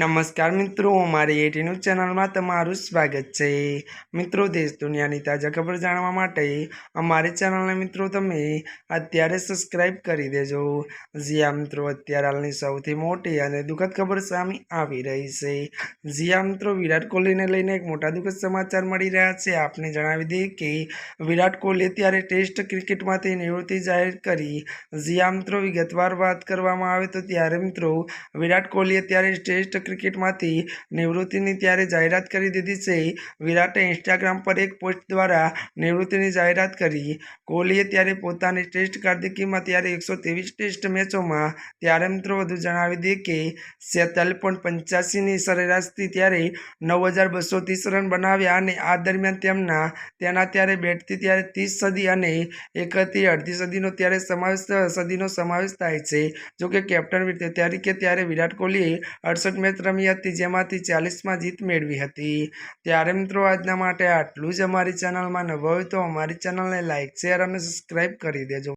નમસ્કાર મિત્રો અમારી ન્યૂઝ ચેનલમાં તમારું સ્વાગત છે. મિત્રો, દેશ દુનિયાની તાજા ખબર જાણવા માટે અમારી ચેનલને મિત્રો તમે અત્યારે સબસ્ક્રાઇબ કરી દેજો. જીયા મિત્રો, અત્યારે હાલની સૌથી મોટી અને દુઃખદ ખબર સામે આવી રહી છે. જીયા મિત્રો, વિરાટ કોહલીને લઈને એક મોટા દુઃખદ સમાચાર મળી રહ્યા છે. આપને જણાવી દઈએ કે વિરાટ કોહલી અત્યારે ટેસ્ટ ક્રિકેટમાંથી નિવૃત્તિ જાહેર કરી. જીયા મિત્રો, વિગતવાર વાત કરવામાં આવે તો ત્યારે મિત્રો, વિરાટ કોહલી અત્યારે ટેસ્ટ ક્રિકેટમાંથી નિવૃત્તિની ત્યારે જાહેરાત કરી દીધી છે. વિરાટે ઇન્સ્ટાગ્રામ પર એક પોસ્ટ દ્વારા નિવૃત્તિની જાહેરાત કરી. કોહલીએ ત્યારે પોતાની ટેસ્ટ કાર્યકીમાં ત્યારે એકસો ત્રેવીસ ટેસ્ટ મેચોમાં ત્યારે મિત્રો વધુ જણાવી દઈએ કે સેતાલીસ પોઈન્ટ પંચ્યાસીની સરેરાશથી ત્યારે નવ હજાર બસો ત્રીસ રન બનાવ્યા અને આ દરમિયાન તેમના તેના ત્યારે બેટથી ત્યારે ત્રીસ સદી અને એકથી અડધી સદીનો ત્યારે સમાવેશ, સદીનો સમાવેશ થાય છે. જોકે કેપ્ટન તરીકે ત્યારે વિરાટ કોહલીએ અડસઠ મેચ રમી હતી જેમાંથી ચાલીસમાં જીત મેળવી હતી. ત્યારે મિત્રો આજના માટે આટલું જ અમારી ચેનલમાં નવો હોય તો અમારી ચેનલને લાઇક શેર અને સબસ્ક્રાઈબ કરી દેજો.